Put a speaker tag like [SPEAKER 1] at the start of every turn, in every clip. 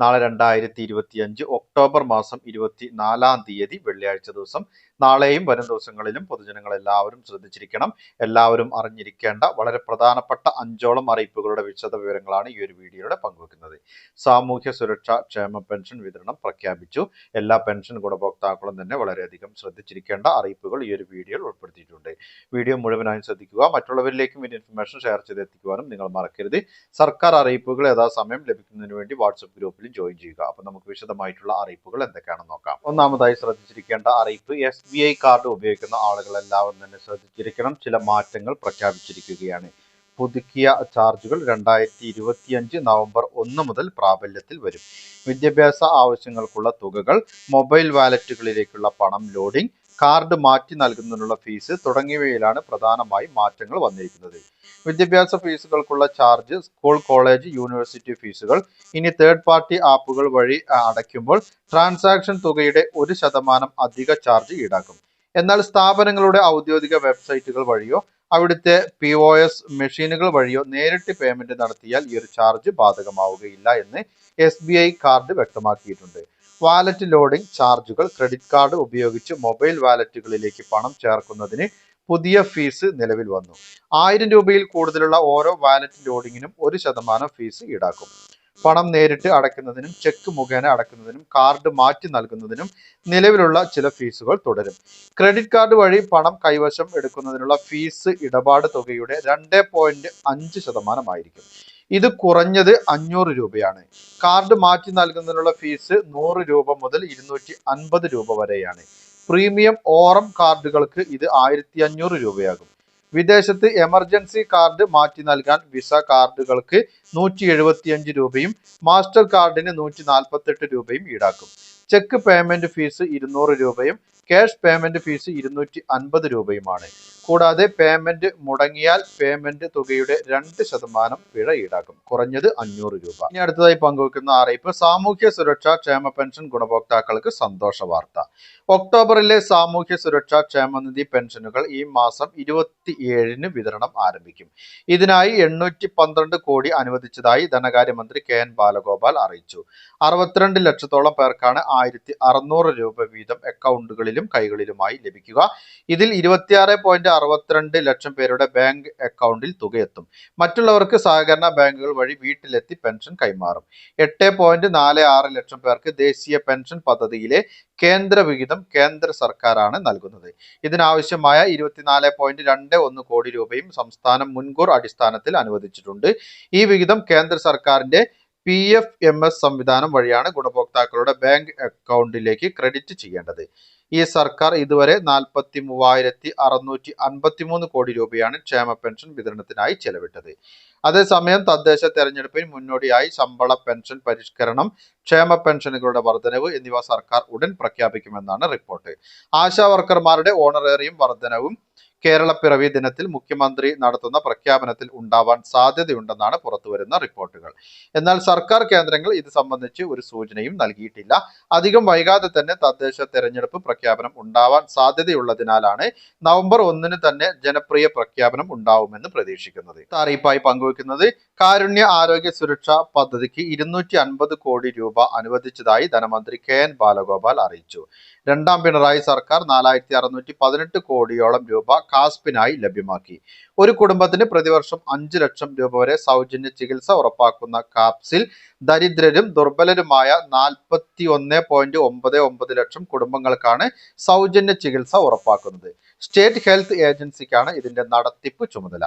[SPEAKER 1] നാളെ രണ്ടായിരത്തി ഇരുപത്തി അഞ്ച് ഒക്ടോബർ മാസം ഇരുപത്തി നാലാം തീയതി വെള്ളിയാഴ്ച ദിവസം. നാളെയും വരും ദിവസങ്ങളിലും പൊതുജനങ്ങൾ എല്ലാവരും ശ്രദ്ധിച്ചിരിക്കണം. എല്ലാവരും അറിഞ്ഞിരിക്കേണ്ട വളരെ പ്രധാനപ്പെട്ട അഞ്ചോളം അറിയിപ്പുകളുടെ വിശദ വിവരങ്ങളാണ് ഈ ഒരു വീഡിയോയുടെ പങ്കുവെക്കുന്നത്. സാമൂഹ്യ സുരക്ഷാ ക്ഷേമ പെൻഷൻ വിതരണം പ്രഖ്യാപിച്ചു. എല്ലാ പെൻഷൻ ഗുണഭോക്താക്കളും തന്നെ വളരെയധികം ശ്രദ്ധിച്ചിരിക്കേണ്ട അറിയിപ്പുകൾ ഈ ഒരു വീഡിയോയിൽ ഉൾപ്പെടുത്തിയിട്ടുണ്ട്. വീഡിയോ മുഴുവനായും ശ്രദ്ധിക്കുക. മറ്റുള്ളവരിലേക്കും ഈ ഇൻഫർമേഷൻ ഷെയർ ചെയ്ത് എത്തിക്കുവാനും നിങ്ങൾ മറക്കരുത്. സർക്കാർ അറിയിപ്പുകൾ യഥാസമയം ലഭിക്കുന്നതിന് വേണ്ടി വാട്സപ്പ് ഗ്രൂപ്പിൽ ജോയിൻ ചെയ്യുക. അപ്പൊ നമുക്ക് വിശദമായിട്ടുള്ള അറിയിപ്പുകൾ എന്തൊക്കെയാണെന്ന് നോക്കാം. ഒന്നാമതായി ശ്രദ്ധിച്ചിരിക്കേണ്ട അറിയിപ്പ് എസ് ബി ഐ കാർഡ് ഉപയോഗിക്കുന്ന ആളുകൾ എല്ലാവരും തന്നെ ശ്രദ്ധിച്ചിരിക്കണം. ചില മാറ്റങ്ങൾ പ്രഖ്യാപിച്ചിരിക്കുകയാണ്. പുതുക്കിയ ചാർജുകൾ രണ്ടായിരത്തി ഇരുപത്തിയഞ്ച് നവംബർ ഒന്ന് മുതൽ പ്രാബല്യത്തിൽ വരും. വിദ്യാഭ്യാസ ആവശ്യങ്ങൾക്കുള്ള തുകകൾ മൊബൈൽ വാലറ്റുകളിലേക്കുള്ള പണം ലോഡിംഗ് കാർഡ് മാറ്റി നൽകുന്നതിനുള്ള ഫീസ് തുടങ്ങിയവയിലാണ് പ്രധാനമായി മാറ്റങ്ങൾ വന്നിരിക്കുന്നത്. വിദ്യാഭ്യാസ ഫീസുകൾക്കുള്ള ചാർജ് സ്കൂൾ കോളേജ് യൂണിവേഴ്സിറ്റി ഫീസുകൾ ഇനി തേർഡ് പാർട്ടി ആപ്പുകൾ വഴി അടയ്ക്കുമ്പോൾ ട്രാൻസാക്ഷൻ തുകയുടെ ഒരു ശതമാനം അധിക ചാർജ് ഈടാക്കും. എന്നാൽ സ്ഥാപനങ്ങളുടെ ഔദ്യോഗിക വെബ്സൈറ്റുകൾ വഴിയോ അവിടുത്തെ പി ഒ എസ് മെഷീനുകൾ വഴിയോ നേരിട്ട് പേയ്മെന്റ് നടത്തിയാൽ ഈ ഒരു ചാർജ് ബാധകമാവുകയില്ല എന്ന് എസ് കാർഡ് വ്യക്തമാക്കിയിട്ടുണ്ട്. വാലറ്റ് ലോഡിംഗ് ചാർജുകൾ ക്രെഡിറ്റ് കാർഡ് ഉപയോഗിച്ച് മൊബൈൽ വാലറ്റുകളിലേക്ക് പണം ചേർക്കുന്നതിന് പുതിയ ഫീസ് നിലവിൽ വന്നു. ആയിരം രൂപയിൽ കൂടുതലുള്ള ഓരോ വാലറ്റ് ലോഡിങ്ങിനും ഒരു ശതമാനം ഫീസ് ഈടാക്കും. പണം നേരിട്ട് അടയ്ക്കുന്നതിനും ചെക്ക് മുഖേന അടയ്ക്കുന്നതിനും കാർഡ് മാറ്റി നൽകുന്നതിനും നിലവിലുള്ള ചില ഫീസുകൾ തുടരും. ക്രെഡിറ്റ് കാർഡ് വഴി പണം കൈവശം എടുക്കുന്നതിനുള്ള ഫീസ് ഇടപാട് തുകയുടെ രണ്ട് ശതമാനമായിരിക്കും. ഇത് കുറഞ്ഞത് അഞ്ഞൂറ് രൂപയാണ്. കാർഡ് മാറ്റി നൽകുന്നതിനുള്ള ഫീസ് നൂറ് രൂപ മുതൽ ഇരുന്നൂറ്റി അൻപത് രൂപ വരെയാണ്. പ്രീമിയം ഓറം കാർഡുകൾക്ക് ഇത് ആയിരത്തി അഞ്ഞൂറ് രൂപയാകും. വിദേശത്ത് എമർജൻസി കാർഡ് മാറ്റി നൽകാൻ വിസ കാർഡുകൾക്ക് നൂറ്റി എഴുപത്തിയഞ്ച് രൂപയും മാസ്റ്റർ കാർഡിന് നൂറ്റി നാൽപ്പത്തെട്ട് രൂപയും ഈടാക്കും. ചെക്ക് പേയ്മെന്റ് ഫീസ് ഇരുന്നൂറ് രൂപയും ക്യാഷ് പേയ്മെന്റ് ഫീസ് ഇരുന്നൂറ്റി അൻപത് രൂപയുമാണ്. കൂടാതെ പേയ്മെന്റ് മുടങ്ങിയാൽ പേയ്മെന്റ് തുകയുടെ രണ്ട് ശതമാനം പിഴ ഈടാക്കും. കുറഞ്ഞത് അഞ്ഞൂറ് രൂപ. ഇനി അടുത്തതായി പങ്കുവെക്കുന്ന അറിയിപ്പ് സാമൂഹ്യ സുരക്ഷാ ക്ഷേമ പെൻഷൻ ഗുണഭോക്താക്കൾക്ക് സന്തോഷ വാർത്ത. ഒക്ടോബറിലെ സാമൂഹ്യ സുരക്ഷാ ക്ഷേമനിധി പെൻഷനുകൾ ഈ മാസം ഇരുപത്തി ഏഴിന് വിതരണം ആരംഭിക്കും. ഇതിനായി എണ്ണൂറ്റി പന്ത്രണ്ട് കോടി അനുവദിച്ചതായി ധനകാര്യമന്ത്രി കെ എൻ ബാലഗോപാൽ അറിയിച്ചു. അറുപത്തിരണ്ട് ലക്ഷത്തോളം പേർക്കാണ് ആയിരത്തി അറുന്നൂറ് രൂപ വീതം അക്കൗണ്ടുകളിലും കൈകളിലുമായി ലഭിക്കുക. ഇതിൽ ഇരുപത്തിയാറ് പോയിന്റ് അറുപത്തിരണ്ട് ലക്ഷം പേരുടെ ബാങ്ക് അക്കൗണ്ടിൽ തുകയെത്തും. മറ്റുള്ളവർക്ക് സഹകരണ ബാങ്കുകൾ വഴി വീട്ടിലെത്തി പെൻഷൻ കൈമാറും. എട്ട് പോയിന്റ് നാല് ആറ് ലക്ഷം പേർക്ക് ദേശീയ പെൻഷൻ പദ്ധതിയിലെ കേന്ദ്ര വിഹിതം കേന്ദ്ര സർക്കാരാണ് നൽകുന്നത്. ഇതിനാവശ്യമായ ഇരുപത്തിനാല് പോയിന്റ് രണ്ട് ഒന്ന് കോടി രൂപയും സംസ്ഥാനം മുൻകൂർ അടിസ്ഥാനത്തിൽ അനുവദിച്ചിട്ടുണ്ട്. ഈ വിഹിതം കേന്ദ്ര സർക്കാരിന്റെ പി എഫ് എം എസ് സംവിധാനം വഴിയാണ് ഗുണഭോക്താക്കളുടെ ബാങ്ക് അക്കൗണ്ടിലേക്ക് ക്രെഡിറ്റ് ചെയ്യേണ്ടത്. ഈ സർക്കാർ ഇതുവരെ നാൽപ്പത്തി മൂവായിരത്തി അറുന്നൂറ്റി അൻപത്തി മൂന്ന് കോടി രൂപയാണ് ക്ഷേമ പെൻഷൻ വിതരണത്തിനായി ചെലവിട്ടത്. അതേസമയം തദ്ദേശ തെരഞ്ഞെടുപ്പിന് മുന്നോടിയായി ശമ്പള പെൻഷൻ പരിഷ്കരണം ക്ഷേമ പെൻഷനുകളുടെ വർധനവ് എന്നിവ സർക്കാർ ഉടൻ പ്രഖ്യാപിക്കുമെന്നാണ് റിപ്പോർട്ട്. ആശാ വർക്കർമാരുടെ ഓണറേറിയം വർധനവും കേരളപ്പിറവി ദിനത്തിൽ മുഖ്യമന്ത്രി നടത്തുന്ന പ്രഖ്യാപനത്തിൽ ഉണ്ടാവാൻ സാധ്യതയുണ്ടെന്നാണ് പുറത്തുവരുന്ന റിപ്പോർട്ടുകൾ. എന്നാൽ സർക്കാർ കേന്ദ്രങ്ങൾ ഇത് സംബന്ധിച്ച് ഒരു സൂചനയും നൽകിയിട്ടില്ല. അധികം വൈകാതെ തന്നെ തദ്ദേശ തെരഞ്ഞെടുപ്പ് പ്രഖ്യാപനം ഉണ്ടാവാൻ സാധ്യതയുള്ളതിനാലാണ് നവംബർ ഒന്നിന് തന്നെ ജനപ്രിയ പ്രഖ്യാപനം ഉണ്ടാവുമെന്ന് പ്രതീക്ഷിക്കുന്നത്. അറിയിപ്പായി പങ്കുവെക്കുന്നത് കാരുണ്യ ആരോഗ്യ സുരക്ഷാ പദ്ധതിക്ക് ഇരുന്നൂറ്റി കോടി രൂപ അനുവദിച്ചതായി ധനമന്ത്രി കെ എൻ ബാലഗോപാൽ അറിയിച്ചു. രണ്ടാം പിണറായി സർക്കാർ നാലായിരത്തി കോടിയോളം രൂപ കാസ്പിനായി ലഭ്യമാക്കി. ഒരു കുടുംബത്തിന് പ്രതിവർഷം അഞ്ചു ലക്ഷം രൂപ വരെ സൗജന്യ ചികിത്സ ഉറപ്പാക്കുന്ന കാപ്സിൽ ദരിദ്രരും ദുർബലരുമായ നാൽപ്പത്തി ഒന്ന് പോയിന്റ് ഒമ്പത് ഒമ്പത് ലക്ഷം കുടുംബങ്ങൾക്കാണ് സൗജന്യ ചികിത്സ ഉറപ്പാക്കുന്നത്. സ്റ്റേറ്റ് ഹെൽത്ത് ഏജൻസിക്കാണ് ഇതിന്റെ നടത്തിപ്പ് ചുമതല.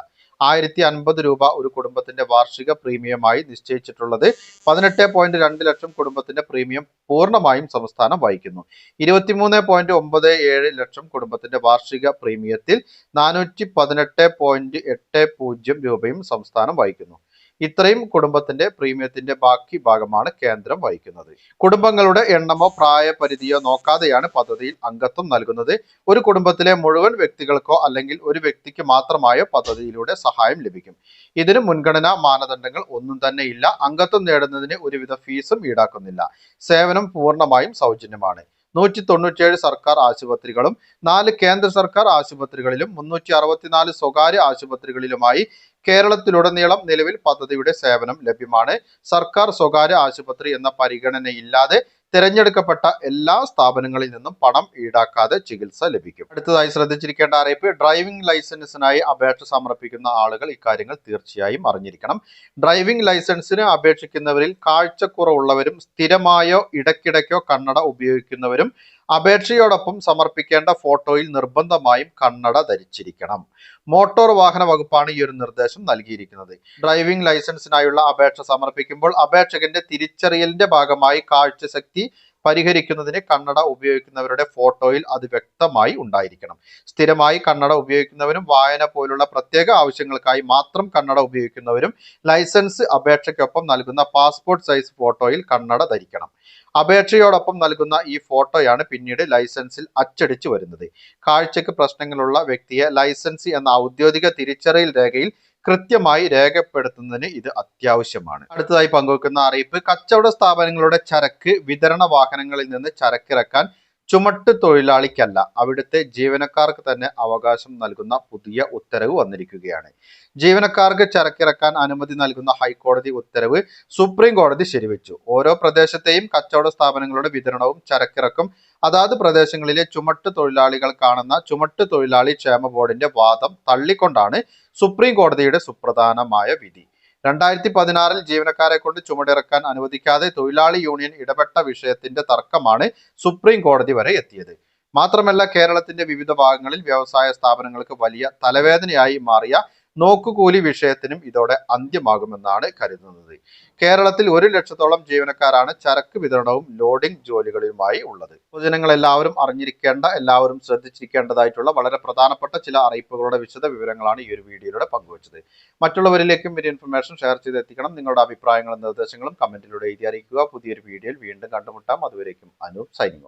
[SPEAKER 1] ആയിരത്തി അൻപത് രൂപ ഒരു കുടുംബത്തിന്റെ വാർഷിക പ്രീമിയമായി നിശ്ചയിച്ചിട്ടുള്ളത്. പതിനെട്ട് പോയിന്റ് രണ്ട് ലക്ഷം കുടുംബത്തിന്റെ പ്രീമിയം പൂർണമായും സംസ്ഥാനം വഹിക്കുന്നു. ഇരുപത്തിമൂന്ന് പോയിന്റ് ഒമ്പത് ഏഴ് ലക്ഷം കുടുംബത്തിന്റെ വാർഷിക പ്രീമിയത്തിൽ നാനൂറ്റി പതിനെട്ട് പോയിന്റ് എട്ട് പൂജ്യം രൂപയും സംസ്ഥാനം വഹിക്കുന്നു. ഇത്രയും കുടുംബത്തിന്റെ പ്രീമിയത്തിന്റെ ബാക്കി ഭാഗമാണ് കേന്ദ്രം വഹിക്കുന്നത്. കുടുംബങ്ങളുടെ എണ്ണമോ പ്രായപരിധിയോ നോക്കാതെയാണ് പദ്ധതിയിൽ അംഗത്വം നൽകുന്നത്. ഒരു കുടുംബത്തിലെ മുഴുവൻ വ്യക്തികൾക്കോ അല്ലെങ്കിൽ ഒരു വ്യക്തിക്ക് മാത്രമായോ പദ്ധതിയിലൂടെ സഹായം ലഭിക്കും. ഇതിന് മുൻഗണനാ മാനദണ്ഡങ്ങൾ ഒന്നും തന്നെ ഇല്ല. അംഗത്വം നേടുന്നതിന് ഒരുവിധ ഫീസും ഈടാക്കുന്നില്ല. സേവനം പൂർണമായും സൗജന്യമാണ്. നൂറ്റി തൊണ്ണൂറ്റിയേഴ് സർക്കാർ ആശുപത്രികളും നാല് കേന്ദ്ര സർക്കാർ ആശുപത്രികളിലും മുന്നൂറ്റി അറുപത്തിനാല് സ്വകാര്യ ആശുപത്രികളിലുമായി കേരളത്തിലുടനീളം നിലവിൽ പദ്ധതിയുടെ സേവനം ലഭ്യമാണ്. സർക്കാർ സ്വകാര്യ ആശുപത്രി എന്ന പരിഗണനയില്ലാതെ തിരഞ്ഞെടുക്കപ്പെട്ട എല്ലാ സ്ഥാപനങ്ങളിൽ നിന്നും പണം ഈടാക്കാതെ ചികിത്സ ലഭിക്കും. അടുത്തതായി ശ്രദ്ധിച്ചിരിക്കേണ്ട അറിയിപ്പ് ഡ്രൈവിംഗ് ലൈസൻസിനായി അപേക്ഷ സമർപ്പിക്കുന്ന ആളുകൾ ഇക്കാര്യങ്ങൾ തീർച്ചയായും അറിഞ്ഞിരിക്കണം. ഡ്രൈവിംഗ് ലൈസൻസിന് അപേക്ഷിക്കുന്നവരിൽ കാഴ്ചക്കുറവുള്ളവരും സ്ഥിരമായോ ഇടയ്ക്കിടയ്ക്കോ കണ്ണട ഉപയോഗിക്കുന്നവരും അപേക്ഷയോടൊപ്പം സമർപ്പിക്കേണ്ട ഫോട്ടോയിൽ നിർബന്ധമായും കണ്ണട ധരിച്ചിരിക്കണം. മോട്ടോർ വാഹന വകുപ്പാണ് ഈ ഒരു നിർദ്ദേശം നൽകിയിരിക്കുന്നത്. ഡ്രൈവിംഗ് ലൈസൻസിനായുള്ള അപേക്ഷ സമർപ്പിക്കുമ്പോൾ അപേക്ഷകന്റെ തിരിച്ചറിയലിന്റെ ഭാഗമായി കാഴ്ചശക്തി പരിഹരിക്കുന്നതിന് കണ്ണട ഉപയോഗിക്കുന്നവരുടെ ഫോട്ടോയിൽ അത് വ്യക്തമായി ഉണ്ടായിരിക്കണം. സ്ഥിരമായി കണ്ണട ഉപയോഗിക്കുന്നവരും വായന പോലുള്ള പ്രത്യേക ആവശ്യങ്ങൾക്കായി മാത്രം കണ്ണട ഉപയോഗിക്കുന്നവരും ലൈസൻസ് അപേക്ഷയ്ക്കൊപ്പം നൽകുന്ന പാസ്പോർട്ട് സൈസ് ഫോട്ടോയിൽ കണ്ണട ധരിക്കണം. അപേക്ഷയോടൊപ്പം നൽകുന്ന ഈ ഫോട്ടോയാണ് പിന്നീട് ലൈസൻസിൽ അച്ചടിച്ചു വരുന്നത്. കാഴ്ചക്ക് പ്രശ്നങ്ങളുള്ള വ്യക്തിയെ ലൈസൻസി എന്ന ഔദ്യോഗിക തിരിച്ചറിയൽ രേഖയിൽ കൃത്യമായി രേഖപ്പെടുത്തുന്നതിന് ഇത് അത്യാവശ്യമാണ്. അടുത്തതായി പങ്കുവെക്കുന്ന അറിയിപ്പ് കച്ചവട സ്ഥാപനങ്ങളുടെ ചരക്ക് വിതരണ വാഹനങ്ങളിൽ നിന്ന് ചരക്കിറക്കാൻ ചുമട്ട് തൊഴിലാളിക്കല്ല. അവിടുത്തെ ജീവനക്കാർക്ക് തന്നെ അവകാശം നൽകുന്ന പുതിയ ഉത്തരവ് വന്നിരിക്കുകയാണ്. ജീവനക്കാർക്ക് ചരക്കിറക്കാൻ അനുമതി നൽകുന്ന ഹൈക്കോടതി ഉത്തരവ് സുപ്രീം കോടതി ശരിവെച്ചു. ഓരോ പ്രദേശത്തെയും കച്ചവട സ്ഥാപനങ്ങളുടെ വിതരണവും ചരക്കിറക്കും. അതാത് പ്രദേശങ്ങളിലെ ചുമട്ട് തൊഴിലാളികൾ കാണുന്ന ചുമട്ട് തൊഴിലാളി ക്ഷേമ ബോർഡിന്റെ വാദം തള്ളിക്കൊണ്ടാണ് സുപ്രീം കോടതിയുടെ സുപ്രധാനമായ വിധി. രണ്ടായിരത്തി പതിനാറിൽ ജീവനക്കാരെ കൊണ്ട് ചുമടിറക്കാൻ അനുവദിക്കാതെ തൊഴിലാളി യൂണിയൻ ഇടപെട്ട വിഷയത്തിന്റെ തർക്കമാണ് സുപ്രീം കോടതി വരെ എത്തിയത്. മാത്രമല്ല കേരളത്തിന്റെ വിവിധ ഭാഗങ്ങളിൽ വ്യവസായ സ്ഥാപനങ്ങൾക്ക് വലിയ തലവേദനയായി മാറിയ നോക്കുകൂലി വിഷയത്തിനും ഇതോടെ അന്ത്യമാകുമെന്നാണ് കരുതുന്നത്. കേരളത്തിൽ ഒരു ലക്ഷത്തോളം ജീവനക്കാരാണ് ചരക്ക് വിതരണവും ലോഡിംഗ് ജോലികളിലുമായി ഉള്ളത്. പൊതുജനങ്ങൾ എല്ലാവരും അറിഞ്ഞിരിക്കേണ്ട എല്ലാവരും ശ്രദ്ധിച്ചിരിക്കേണ്ടതായിട്ടുള്ള വളരെ പ്രധാനപ്പെട്ട ചില അറിയിപ്പുകളുടെ വിശദ വിവരങ്ങളാണ് ഈ ഒരു വീഡിയോയിലൂടെ പങ്കുവച്ചത്. മറ്റുള്ളവരിലേക്കും ഒരു ഇൻഫർമേഷൻ ഷെയർ ചെയ്ത് എത്തിക്കണം നിങ്ങളുടെ അഭിപ്രായങ്ങളും നിർദ്ദേശങ്ങളും കമന്റിലൂടെ എഴുതി അറിയിക്കുക. പുതിയൊരു വീഡിയോയിൽ വീണ്ടും കണ്ടുമുട്ടാം. അതുവരേക്കും അനു സൈനിങ്